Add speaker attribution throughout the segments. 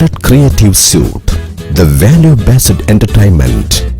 Speaker 1: Parrot Creative Suit, the value-based entertainment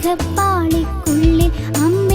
Speaker 2: மேகப்பாளைக்குள்ளே அம்மா